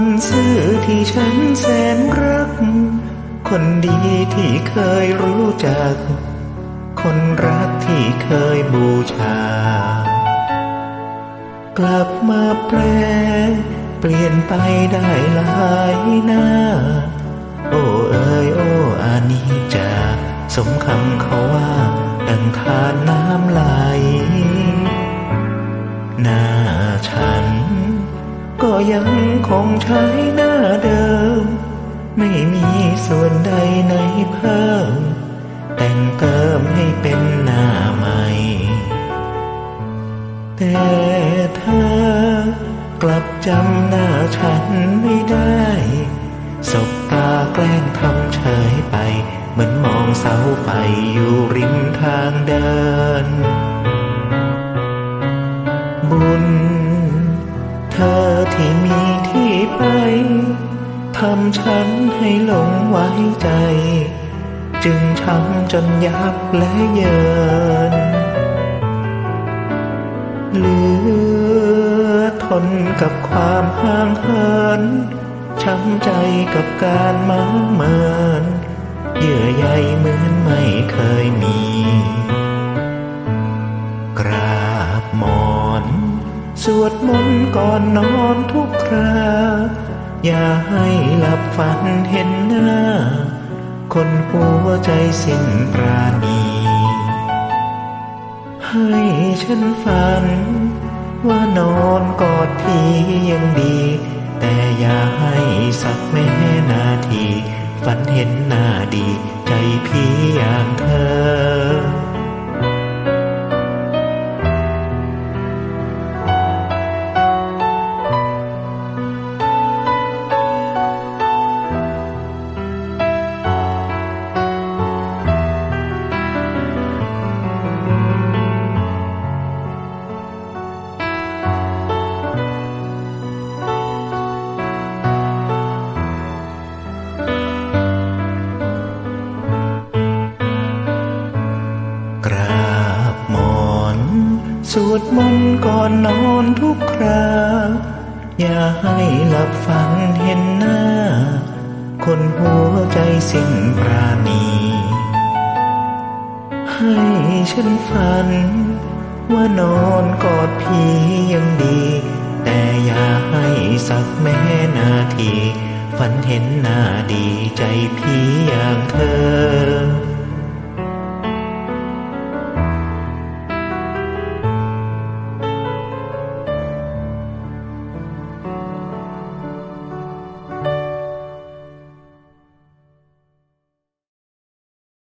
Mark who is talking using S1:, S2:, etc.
S1: นซื่อที่ฉันแสนรัก คนดีที่เคยรู้จัก คนรักที่เคยบูชา กลับมาแปล เปลี่ยนไปได้หลายหน้า โอ้เอ๋ยโอ้อานิจจาสมคำเขาว่าดังทานน้ำไหลหน้าฉัน ก็ยังคงใช้หน้าเดิม ไม่มีส่วนใดในเพิ่ม แต่งเติมให้เป็นหน้าใหม่ แต่เธอกลับจำหน้าฉันไม่ได้สบตาแกล้งทำเฉยไป เหมือนมองเสาไฟอยู่ริมทางเดิน ทำฉันให้หลงไว้ใจ จึงช้ำจนยับและเยินเหลือทนกับความห่างเหิน ช้ำใจกับการมางเมินเยื่อใยเหมือนไม่เคยมี กราบหมอน สวดมนต์ก่อนนอนทุกครา อย่าให้หลับฝันเห็นหน้า คนหัวใจสิ้นปราณี ให้ฉันฝัน ว่านอนกอดพี่ยังดี แต่อย่าให้สักแม่นาที ฝันเห็น มนต์ก่อนนอนทุกครา อย่าให้หลับฝันเห็นหน้า คนหัวใจสิ้นปราณี ให้ฉันฝัน ว่านอนกอดพี่ยังดี แต่อย่าให้สักแม่นาที ฝันเห็นหน้าดีใจพี่อย่างเธอ